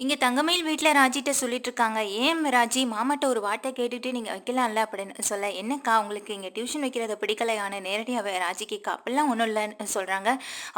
இங்கே தங்கமயில் வீட்டில் ராஜிட்ட சொல்லிட்டு இருக்காங்க ஏன் ராஜி மாமாட்ட ஒரு வார்த்தை கேட்டுட்டு நீங்கள் வைக்கலாம்ல? அப்படின்னு சொல்ல என்னக்கா உங்களுக்கு இங்கே டியூஷன் வைக்கிறத பிடிக்கலையான நேரடியாவே ராஜி கேட்க அப்படிலாம் ஒன்றும் இல்லைன்னு சொல்கிறாங்க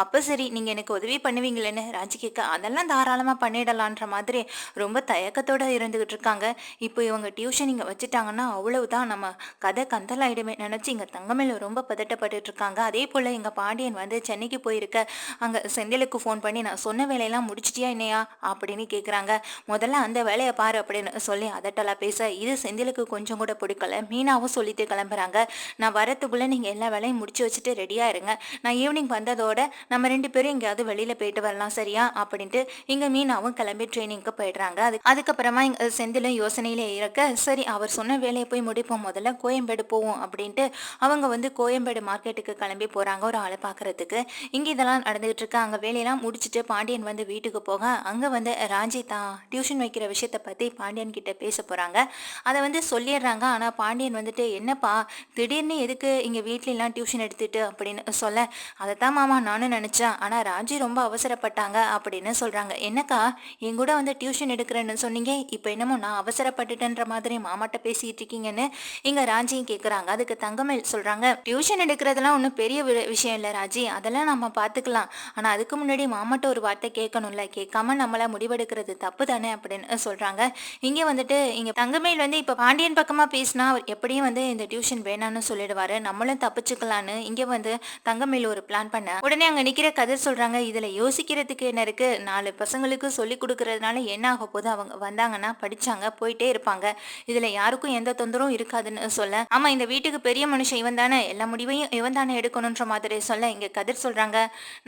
அப்போ சரி நீங்கள் எனக்கு உதவி பண்ணுவீங்களேன்னு? ராஜி கேட்க அதெல்லாம் தாராளமாக பண்ணிடலான்ற மாதிரி ரொம்ப தயக்கத்தோடு இருந்துக்கிட்டு இருக்காங்க இப்போ இவங்க டியூஷன் இங்கே வச்சுட்டாங்கன்னா அவ்வளவுதான். நம்ம கதை கந்தலாயிடுமே. நினச்சி இங்கே தங்கமயில் ரொம்ப பதட்டப்பட்டு இருக்காங்க அதே போல் எங்கள் பாண்டியன் வந்து சென்னைக்கு போயிருக்க. அங்கே செந்திலுக்கு ஃபோன் பண்ணி நான் சொன்ன வேலையெல்லாம் முடிச்சிட்டியா என்னையா? அப்படின்னு கேட்க கேட்குறாங்க முதல்ல அந்த வேலையை பாரு அப்படின்னு சொல்லி அதட்டலாம் பேச இது செந்திலுக்கு கொஞ்சம் கூட பிடிக்கல. மீனாவும் சொல்லிட்டு கிளம்புறாங்க. நான் வரத்துக்குள்ளே நீங்கள் எல்லா வேலையும் முடிச்சு வச்சுட்டு ரெடியாக இருங்க. நான் ஈவினிங் வந்ததோட நம்ம ரெண்டு பேரும் எங்கேயாவது வெளியில் போயிட்டு வரலாம் சரியா? அப்படின்ட்டு இங்கே மீனாவும் கிளம்பி ட்ரைனிங்க்கு போயிடுறாங்க. அது அதுக்கப்புறமா இங்கே செந்திலும் யோசனையிலே இருக்க சரி அவர் சொன்ன வேலையை போய் முடிப்போம். முதல்ல கோயம்பேடு போவோம் அப்படின்ட்டு அவங்க வந்து கோயம்பேடு மார்க்கெட்டுக்கு கிளம்பி போகிறாங்க ஒரு ஆளை பார்க்குறதுக்கு இங்கே இதெல்லாம் நடந்துகிட்டு இருக்கு. அங்கே வேலையெல்லாம் முடிச்சுட்டு பாண்டியன் வந்து வீட்டுக்கு போக அங்கே வந்து ராஞ்சி ராஜி தான் டியூஷன் வைக்கிற விஷயத்தை பற்றி பாண்டியன் கிட்ட பேச போகிறாங்க அதை வந்து சொல்லிடுறாங்க. ஆனால் பாண்டியன் வந்துட்டு என்னப்பா திடீர்னு எதுக்கு இங்கே வீட்லலாம் டியூஷன் எடுத்துட்டு அப்படின்னு சொல்ல அதை தான் மாமா நானும் நினச்சேன். ஆனால் ராஜி ரொம்ப அவசரப்பட்டாங்க அப்படின்னு சொல்கிறாங்க என்னக்கா என் கூட வந்து டியூஷன் எடுக்கிறேன்னு சொன்னீங்க. இப்போ என்னமோ நான் அவசரப்பட்டுட்டேன்ற மாதிரி மாமாட்ட பேசிகிட்டு இருக்கீங்கன்னு இங்கே ராஜியும் கேட்குறாங்க அதுக்கு தங்கமல் சொல்கிறாங்க டியூஷன் எடுக்கிறதுலாம் ஒன்றும் பெரிய விஷயம் இல்லை ராஜி. அதெல்லாம் நம்ம பார்த்துக்கலாம் ஆனால் அதுக்கு முன்னாடி மாமாட்ட ஒரு வார்த்தை கேட்கணும்ல. கேட்காம நம்மளை முடிவெடுக்கிறது பண்றது தப்பு தானே அப்படின்னு சொல்கிறாங்க இங்கே வந்துட்டு இங்கே தங்கமேல் வந்து இப்போ பாண்டியன் பக்கமாக பேசினா அவர் எப்படியும் வந்து இந்த டியூஷன் வேணான்னு சொல்லிடுவார். நம்மளும் தப்பிச்சுக்கலான்னு இங்கே வந்து தங்கமேல் ஒரு பிளான் பண்ண உடனே அங்கே நிற்கிற கதிர் சொல்கிறாங்க இதில் யோசிக்கிறதுக்கு என்ன இருக்கு? நாலு பசங்களுக்கு சொல்லி கொடுக்கறதுனால என்ன ஆக போது அவங்க வந்தாங்கன்னா படிச்சாங்க போயிட்டே இருப்பாங்க. இதில் யாருக்கும் எந்த தொந்தரவும் இருக்காதுன்னு சொல்ல ஆமாம் இந்த வீட்டுக்கு பெரிய மனுஷன் இவன் தானே எல்லா முடிவையும் இவன் தானே எடுக்கணுன்ற மாதிரி சொல்ல. இங்கே கதிர் சொல்கிறாங்க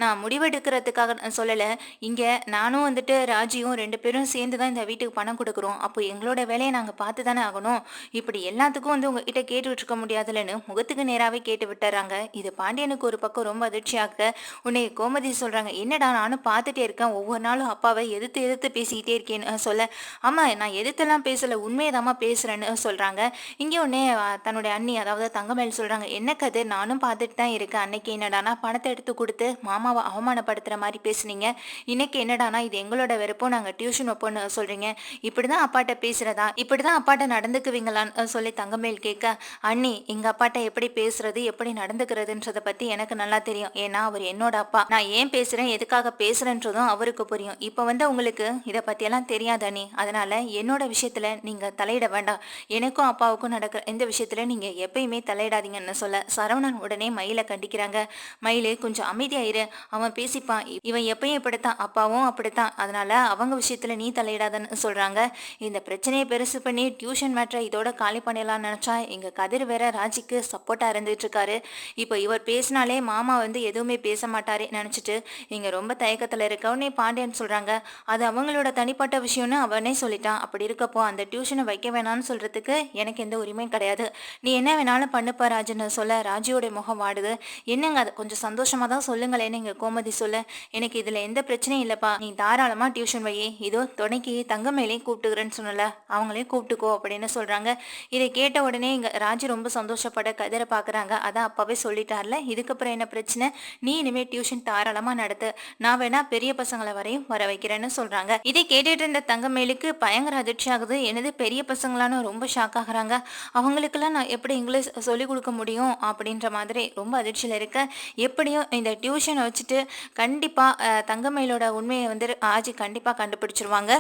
நான் முடிவெடுக்கிறதுக்காக சொல்லலை. இங்கே நானும் வந்துட்டு ராஜியும் ரெண்டு பேரும் சேர்ந்து தான் இந்த வீட்டுக்கு பணம் கொடுக்குறோம். அப்போ எங்களோட வேலையை நாங்கள் பார்த்து தானே ஆகணும். இப்படி எல்லாத்துக்கும் வந்து உங்ககிட்ட கேட்டுட்டு இருக்க முடியாதுலன்னு முகத்துக்கு நேராகவே கேட்டு விட்டுறாங்க. இது பாண்டியனுக்கு ஒரு பக்கம் ரொம்ப அதிர்ச்சியாக உன்னை கோமதி சொல்கிறாங்க என்னடா நானும் பார்த்துட்டே இருக்கேன். ஒவ்வொரு நாளும் அப்பாவை எதிர்த்து எதிர்த்து பேசிக்கிட்டே இருக்கேன்னு சொல்ல ஆமாம் நான் எதிர்த்தெல்லாம் பேசலை உண்மையதாம்மா பேசுகிறேன்னு சொல்கிறாங்க இங்கே உடனே தன்னுடைய அண்ணி அதாவது தங்கமேல் சொல்கிறாங்க என்ன கதை? நானும் பார்த்துட்டு தான் இருக்கேன். அன்னைக்கு என்னடானா பணத்தை எடுத்து கொடுத்து மாமாவை அவமானப்படுத்துகிற மாதிரி பேசுனீங்க. இன்னைக்கு என்னடானா இது எங்களோட வெறுப்போ நாங்கள் டியூஷன் வைப்போன்னு சொல்கிறீங்க இப்படி தான் அப்பாட்ட பேசுகிறதா இப்படி தான் அப்பாட்ட நடந்துக்குவீங்களான்னு சொல்லி தங்கமேல் கேட்க அண்ணி எங்கள் அப்பாட்ட எப்படி பேசுறது எப்படி நடந்துக்கிறதுன்றதை பற்றி எனக்கு நல்லா தெரியும். ஏன்னா அவர் என்னோட அப்பா. நான் ஏன் பேசுகிறேன் எதுக்காக பேசுகிறேன்றதும் அவருக்கு புரியும். இப்போ வந்து உங்களுக்கு இதை பற்றியெல்லாம் தெரியாது அண்ணி. அதனால் என்னோட விஷயத்தில் நீங்கள் தலையிட வேண்டாம். எனக்கும் அப்பாவுக்கும் நடக்கிற இந்த விஷயத்தில் நீங்கள் எப்பயுமே தலையிடாதீங்கன்னு சொல்ல சரவணன் உடனே மயிலை கண்டிக்கிறாங்க. மயிலே கொஞ்சம் அமைதியாயிரு அவன் பேசிப்பான். இவன் எப்பயும் இப்படித்தான். அப்பாவும் அப்படித்தான். அதனால அவங்க விஷயம் விஷயத்தில் நீ தலையிடாதன்னு சொல்கிறாங்க இந்த பிரச்சனையை பெருசு பண்ணி டியூஷன் மேட்ரை இதோட காலி பண்ணிடலாம்னு நினச்சா எங்கள் கதிர் வேற ராஜிக்கு சப்போர்ட்டாக இருந்துகிட்ருக்காரு. இப்போ இவர் பேசினாலே மாமா வந்து எதுவுமே பேச மாட்டாரே நினச்சிட்டு இங்கே ரொம்ப தயக்கத்தில் இருக்கவனே பாண்டியன் சொல்கிறாங்க அது அவங்களோட தனிப்பட்ட விஷயம்னு அவனே சொல்லிட்டான். அப்படி இருக்கப்போ அந்த டியூஷனை வைக்க வேணாம்னு சொல்கிறதுக்கு எனக்கு எந்த உரிமையும் கிடையாது. நீ என்ன வேணாலும் பண்ணுப்பா ராஜுன்னு சொல்ல ராஜியோட முகம் வாடுது. என்னங்க அது? கொஞ்சம் சந்தோஷமாக தான் சொல்லுங்களேன்னு இங்கே கோமதி சொல்ல எனக்கு இதில் எந்த பிரச்சனையும் இல்லைப்பா. நீ தாராளமாக டியூஷன் வையே. இதோ துணைக்கு தங்கமேலையும் கூப்பிட்டுக்கிறேன்னு சொன்னல அவங்களையும் கூப்பிட்டுக்கோ அப்படின்னு சொல்கிறாங்க இதை கேட்ட உடனே இங்கே ராஜி ரொம்ப சந்தோஷப்பட கதிரை பார்க்குறாங்க அதான் அப்பாவே சொல்லிட்டார்ல இதுக்கப்புறம் என்ன பிரச்சனை? நீ இனிமேல் டியூஷன் தாராளமாக நடத்து. நான் வேணா பெரிய பசங்களை வரையும் வர வைக்கிறேன்னு சொல்கிறாங்க இதை கேட்டுட்டு இருந்த தங்கமேலுக்கு பயங்கர அதிர்ச்சி ஆகுது. எனது பெரிய பசங்களான்னு ரொம்ப ஷாக் ஆகுறாங்க. அவங்களுக்கெல்லாம் நான் எப்படி இங்கிலீஷ் சொல்லிக் கொடுக்க முடியும் அப்படின்ற மாதிரி ரொம்ப அதிர்ச்சியில் இருக்க. எப்படியும் இந்த டியூஷனை வச்சுட்டு கண்டிப்பாக தங்கமேலோட உண்மையை வந்து ஆஜி கண்டிப்பாக கண்டுபிடிச்சிருவாங்க.